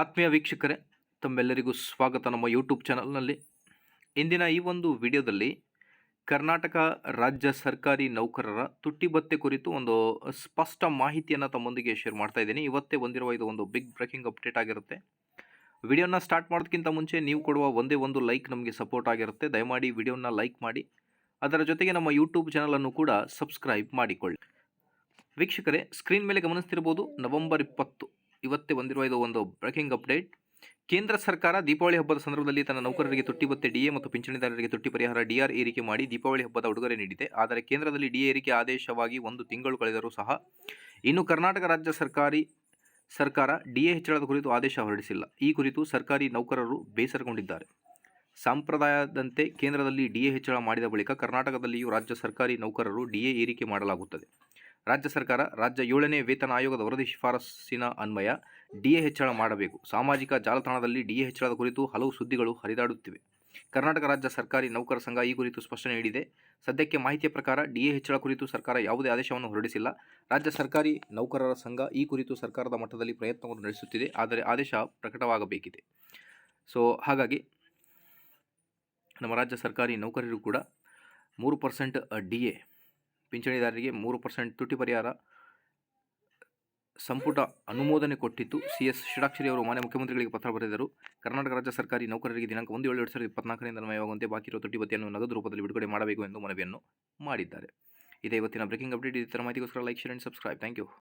ಆತ್ಮೀಯ ವೀಕ್ಷಕರೇ, ತಮ್ಮೆಲ್ಲರಿಗೂ ಸ್ವಾಗತ ನಮ್ಮ ಯೂಟ್ಯೂಬ್ ಚಾನಲ್ನಲ್ಲಿ. ಇಂದಿನ ಈ ಒಂದು ವಿಡಿಯೋದಲ್ಲಿ ಕರ್ನಾಟಕ ರಾಜ್ಯ ಸರ್ಕಾರಿ ನೌಕರರ ತುಟ್ಟಿ ಭತ್ತೆ ಕುರಿತು ಒಂದು ಸ್ಪಷ್ಟ ಮಾಹಿತಿಯನ್ನು ತಮ್ಮೊಂದಿಗೆ ಶೇರ್ ಮಾಡ್ತಾ ಇದ್ದೀನಿ. ಇವತ್ತೇ ಬಂದಿರುವ ಇದು ಒಂದು ಬಿಗ್ ಬ್ರೇಕಿಂಗ್ ಅಪ್ಡೇಟ್ ಆಗಿರುತ್ತೆ. ವಿಡಿಯೋನ ಸ್ಟಾರ್ಟ್ ಮಾಡೋದಕ್ಕಿಂತ ಮುಂಚೆ ನೀವು ಕೊಡುವ ಒಂದೇ ಒಂದು ಲೈಕ್ ನಮಗೆ ಸಪೋರ್ಟ್ ಆಗಿರುತ್ತೆ. ದಯಮಾಡಿ ವಿಡಿಯೋನ ಲೈಕ್ ಮಾಡಿ. ಅದರ ಜೊತೆಗೆ ನಮ್ಮ ಯೂಟ್ಯೂಬ್ ಚಾನಲನ್ನು ಕೂಡ ಸಬ್ಸ್ಕ್ರೈಬ್ ಮಾಡಿಕೊಳ್ಳಿ. ವೀಕ್ಷಕರೇ ಸ್ಕ್ರೀನ್ ಮೇಲೆ ಗಮನಿಸ್ತಿರ್ಬೋದು ನವೆಂಬರ್ ಇಪ್ಪತ್ತು. ಇವತ್ತೇ ಬಂದಿರುವ ಇದು ಒಂದು ಬ್ರೇಕಿಂಗ್ ಅಪ್ಡೇಟ್ ಕೇಂದ್ರ ಸರ್ಕಾರ ದೀಪಾವಳಿ ಹಬ್ಬದ ಸಂದರ್ಭದಲ್ಲಿ ತನ್ನ ನೌಕರರಿಗೆ ತುಟ್ಟಿ ಬತ್ತೆ ಡಿಎ ಮತ್ತು ಪಿಂಚಣಿದಾರರಿಗೆ ತುಟ್ಟಿ ಪರಿಹಾರ ಡಿಆರ್ ಏರಿಕೆ ಮಾಡಿ ದೀಪಾವಳಿ ಹಬ್ಬದ ಉಡುಗೊರೆ ನೀಡಿದೆ. ಆದರೆ ಕೇಂದ್ರದಲ್ಲಿ ಡಿಎ ಏರಿಕೆ ಆದೇಶವಾಗಿ ಒಂದು ತಿಂಗಳು ಕಳೆದರೂ ಸಹ ಇನ್ನು ಕರ್ನಾಟಕ ರಾಜ್ಯ ಸರ್ಕಾರಿ ಸರ್ಕಾರ ಡಿಎ ಹೆಚ್ಚಳದ ಕುರಿತು ಆದೇಶ ಹೊರಡಿಸಿಲ್ಲ. ಈ ಕುರಿತು ಸರ್ಕಾರಿ ನೌಕರರು ಬೇಸರಗೊಂಡಿದ್ದಾರೆ. ಸಂಪ್ರದಾಯದಂತೆ ಕೇಂದ್ರದಲ್ಲಿ ಡಿಎ ಹೆಚ್ಚಳ ಮಾಡಿದ ಬಳಿಕ ಕರ್ನಾಟಕದಲ್ಲಿಯೂ ರಾಜ್ಯ ಸರ್ಕಾರಿ ನೌಕರರು ಡಿಎ ಏರಿಕೆ ಮಾಡಲಾಗುತ್ತದೆ. ರಾಜ್ಯ ಸರ್ಕಾರ ರಾಜ್ಯ ಏಳನೇ ವೇತನ ಆಯೋಗದ ವರದಿ ಶಿಫಾರಸ್ಸಿನ ಅನ್ವಯ ಡಿಎ ಹೆಚ್ಚಳ ಮಾಡಬೇಕು. ಸಾಮಾಜಿಕ ಜಾಲತಾಣದಲ್ಲಿ ಡಿಎ ಹೆಚ್ಚಳದ ಕುರಿತು ಹಲವು ಸುದ್ದಿಗಳು ಹರಿದಾಡುತ್ತಿವೆ. ಕರ್ನಾಟಕ ರಾಜ್ಯ ಸರ್ಕಾರಿ ನೌಕರ ಸಂಘ ಈ ಕುರಿತು ಸ್ಪಷ್ಟನೆ ನೀಡಿದೆ. ಸದ್ಯಕ್ಕೆ ಮಾಹಿತಿಯ ಪ್ರಕಾರ ಡಿಎ ಹೆಚ್ಚಳ ಕುರಿತು ಸರ್ಕಾರ ಯಾವುದೇ ಆದೇಶವನ್ನು ಹೊರಡಿಸಿಲ್ಲ. ರಾಜ್ಯ ಸರ್ಕಾರಿ ನೌಕರರ ಸಂಘ ಈ ಕುರಿತು ಸರ್ಕಾರದ ಮಟ್ಟದಲ್ಲಿ ಪ್ರಯತ್ನವನ್ನು ನಡೆಸುತ್ತಿದೆ. ಆದರೆ ಆದೇಶ ಪ್ರಕಟವಾಗಬೇಕಿದೆ. ಸೊ, ಹಾಗಾಗಿ ನಮ್ಮ ರಾಜ್ಯ ಸರ್ಕಾರಿ ನೌಕರರು ಕೂಡ ಮೂರು ಪರ್ಸೆಂಟ್ ಡಿ ಎ ಪಿಂಚಣಿದಾರರಿಗೆ ಮೂರು ಪರ್ಸೆಂಟ್ ತುಟಿ ಪರಿಹಾರ ಸಂಪುಟ ಅನುಮೋದನೆ ಕೊಟ್ಟಿತ್ತು. ಸಿ ಎಸ್ ಷಡಾಕ್ಷರಿ ಅವರು ಮಾನ್ಯ ಮುಖ್ಯಮಂತ್ರಿಗಳಿಗೆ ಪತ್ರ ಬರೆದರು. ಕರ್ನಾಟಕ ರಾಜ್ಯ ಸರ್ಕಾರಿ ನೌಕರರಿಗೆ ದಿನಾಂಕ ಒಂದು ಏಳು ಎರಡು ಸಾವಿರದ ಇಪ್ಪತ್ನಾಲ್ಕರಿಂದ ಅನ್ವಯವಾಗುವಂತೆ ಬಾಕಿ ಇರುವ ತುಟಿ ಭತ್ಯೆಯನ್ನು ನಗದು ರೂಪದಲ್ಲಿ ಬಿಡುಗಡೆ ಮಾಡಬೇಕು ಎಂದು ಮನವಿಯನ್ನು ಮಾಡಿದ್ದಾರೆ. ಇದೇ ಇವತ್ತಿನ ಬ್ರೇಕಿಂಗ್ ಅಪ್ಡೇಟ್. ಈ ಥರ ಮಾಹಿತಿಗೋಸ್ಕರ like, share and subscribe. Thank you.